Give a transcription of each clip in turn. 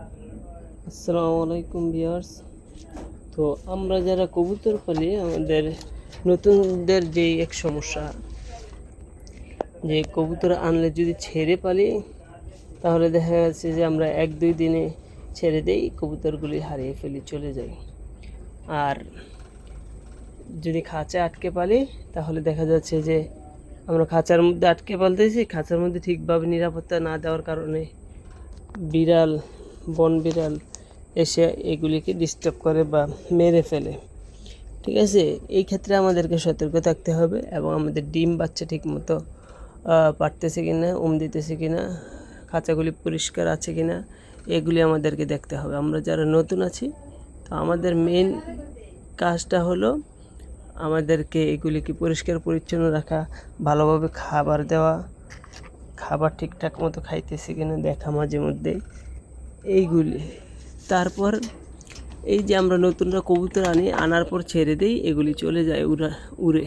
আসসালামু আলাইকুম ভিউয়ার্স। তো আমরা যারা কবুতর পালি, আমাদের নতুনদের যে এক সমস্যা, যে কবুতর আনলে যদি ছেড়ে পালি, তাহলে দেখা যাচ্ছে যে আমরা এক দুই দিনে ছেড়ে দেই, কবুতরগুলি হারিয়ে ফেলি, চলে যাই। আর যদি খাঁচা আটকে পালি, তাহলে দেখা যাচ্ছে যে আমরা খাঁচার মধ্যে আটকে পালতেছি, খাঁচার মধ্যে ঠিকভাবে নিরাপত্তা না দেওয়ার কারণে বিড়াল বন বিড়াল এসে এগুলিকে ডিস্টার্ব করে বা মেরে ফেলে। ঠিক আছে? এই ক্ষেত্রে আমাদেরকে সতর্ক থাকতে হবে এবং আমাদের ডিম বাচ্চা ঠিক মতো পারতেছে কি না উম, দিতেছে কি না খাঁচাগুলি পরিষ্কার আছে কি না এগুলি আমাদেরকে দেখতে হবে। আমরা যারা নতুন আছি, তো আমাদের মেন কাজটা হলো আমাদেরকে এগুলিকে পরিষ্কার পরিচ্ছন্ন রাখা, ভালোভাবে খাবার দেওয়া, খাবার ঠিকঠাক মতো খাইতেছে কিনা দেখা মাঝে মধ্যে এইগুলি। তারপর এই যে আমরা নতুনরা কবুতর আনি, আনার পর ছেড়ে দিই, এগুলি চলে যায় উড়া, উড়ে।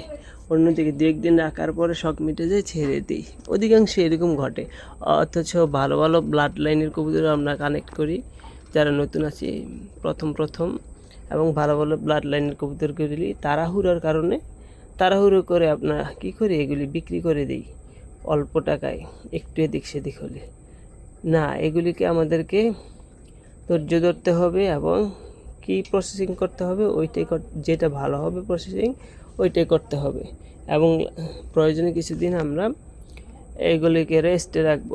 অন্যদিকে দু একদিন রাখার পরে শখ মিটে যায়, ছেড়ে দিই। অধিকাংশ এরকম ঘটে। অথচ ভালো ভালো ব্লাড লাইনের কবুতর আমরা কানেক্ট করি, যারা নতুন আছে, প্রথম প্রথম। এবং ভালো ভালো ব্লাড লাইনের কবুতর করি তাড়াহুড়োর কারণে, তাড়াহুড়ো করে আপনারা কী করি, এগুলি বিক্রি করে দিই, অল্প টাকায়, একটু এদিক সেদিক হলে। না, এগুলিকে আমাদেরকে ধৈর্য ধরতে হবে এবং কি প্রসেসিং করতে হবে, ওইটাই যেটা ভালো হবে প্রসেসিং ওইটাই করতে হবে। এবং প্রয়োজনে কিছুদিন আমরা এগুলিকে রেস্টে রাখব।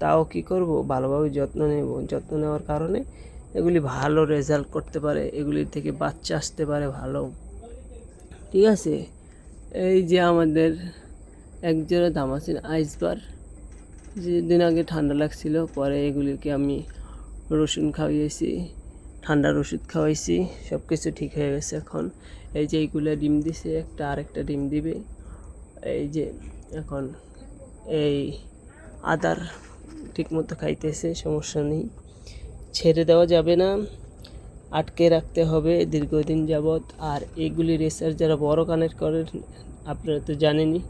তাও কি করব? ভালোভাবে যত্ন নেব। যত্ন নেওয়ার কারণে এগুলি ভালো রেজাল্ট করতে পারে এগুলির থেকে বাচ্চা আসতে পারে ভালো। ঠিক আছে? এই যে আমাদের একজোড়া দামাসিন আইসবার যেদিন আগে ঠান্ডা লাগছিল, পরে এগুলিকে আমি রসুন খাওয়াইছি ঠান্ডার ওষুধ খাওয়াইছি সব কিছু ঠিক হয়ে গেছে এখন। এই যে এইগুলো ডিম দিছে, একটা আরেকটা ডিম দিবে। এই যে এখন এই আদার ঠিকমতো খাইতেছে, সমস্যা নেই। ছেড়ে দেওয়া যাবে না, আটকে রাখতে হবে দীর্ঘদিন যাবৎ। আর এইগুলি রেসার যারা বড় কানেক্ট করেন, আপনারা তো জানেনই,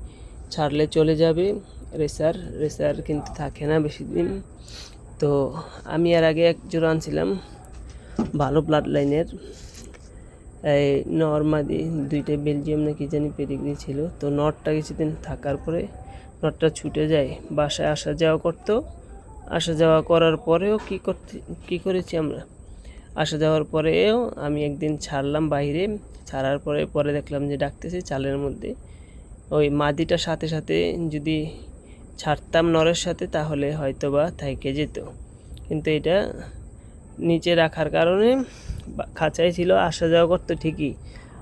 ছাড়লে চলে যাবে। রেসার রেসার কিন্তু থাকে না বেশি দিন তো আমি আর আগে এক জোড়া আনছিলাম, ভালো ব্লাড লাইনের এই নর্মাদি, দুইটা বেলজিয়াম না কি জানি পেডিগ্রি ছিল। তো নটটা কিছুদিন থাকার পরে নটটা ছুটে যায়, বাসায় আসা যাওয়া করতো। আসা যাওয়া করার পরেও কি করতে, কি করেছি আমরা? আসা যাওয়ার পরেও আমি একদিন ছাড়লাম বাইরে। ছাড়ার পরে পরে দেখলাম যে ডাকতেছে চালের মধ্যে। ওই মাদিটার সাথে সাথে যদি ছাড়তাম নরের সাথে, তাহলে হয়তো বা থাইকে যেত। কিন্তু এটা নিচে রাখার কারণে খাঁচাই ছিল, আসা যাওয়া করতো ঠিকই।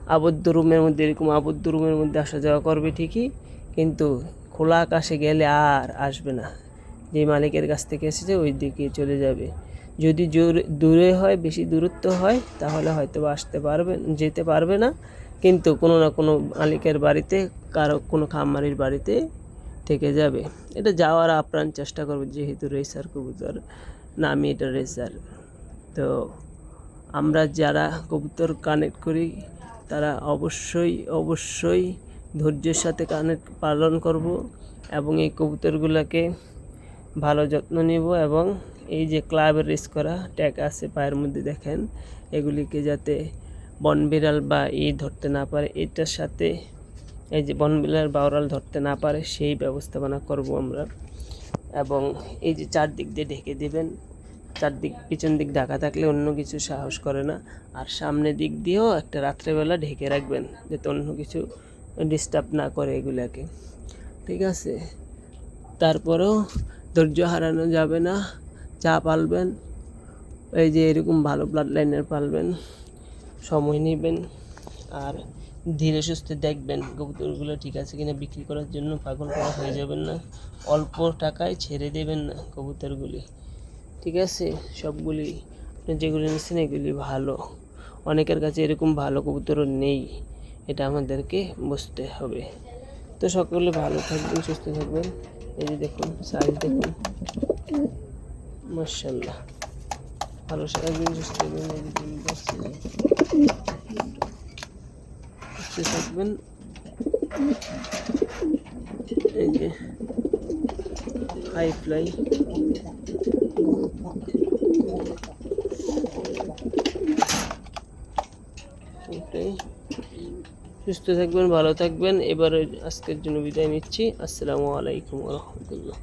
আবদ্ধ রুমের মধ্যে, এরকম আবদ্ধ রুমের মধ্যে আসা যাওয়া করবে ঠিকই, কিন্তু খোলা আকাশে গেলে আর আসবে না। যে মালিকের কাছ থেকে এসেছে, ওই দিকে চলে যাবে। যদি জোরে, দূরে হয়, বেশি দূরত্ব হয়, তাহলে হয়তো আসতে পারবে, যেতে পারবে না। কিন্তু কোনো না কোনো মালিকের বাড়িতে, কারও কোনো খামারির বাড়িতে থেকে যাবে। এটা যাওয়ার আপ্রাণ চেষ্টা করবে, যেহেতু রেসার কবুতর নামি এটা রেসার। তো আমরা যারা কবুতর কানেক্ট করি, তারা অবশ্যই অবশ্যই ধৈর্যের সাথে কানেক্ট পালন করব এবং এই কবুতরগুলোকে ভালো যত্ন নেব এবং এই যে ক্লাবের রেস করা ট্যাগ আছে পায়ের মধ্যে দেখেন, এগুলিকে যাতে বনবিড়াল বা ই ধরতে না পারে, এটার সাথে এই যে বনবিলার বাউরাল ধরতে না পারে, সেই ব্যবস্থাপনা করব আমরা। এবং এই যে চারদিক দিয়ে ঢেকে দেবেন, চারদিক, পিছন দিক ঢাকা থাকলে অন্য কিছু সাহস করে না। আর সামনের দিক দিয়েও একটা রাত্রেবেলা ঢেকে রাখবেন, যাতে অন্য কিছু ডিস্টার্ব না করে এগুলাকে। ঠিক আছে? তারপরেও ধৈর্য হারানো যাবে না, চা পালবেন, এই যে এরকম ভালো ব্লাড লাইনের পালবেন, সময় নেবেন। আর ধীরে সুস্থে দেখবেন কবুতরগুলো ঠিক আছে কিনা বিক্রি করার জন্য পাগল করা হয়ে যাবেন না। অল্প টাকায় ছেড়ে দেবেন না কবুতরগুলি। ঠিক আছে? সবগুলি আপনি যেগুলি নিচ্ছেন এগুলি ভালো। অনেকের কাছে এরকম ভালো কবুতরও নেই। এটা আমাদেরকে বুঝতে হবে। তো সকলে ভালো থাকবেন, সুস্থ থাকবেন। এই যে দেখুন সাইজ দেখুন। মার্শাল্লাহ ভালো থাকবেন, সুস্থ থাকবেন। দেখতে থাকবেন এই যে সুস্থ থাকবেন, ভালো থাকবেন। এবার আজকের জন্য বিদায় নিচ্ছি। আসসালামু আলাইকুম রহমতুল্লাহ।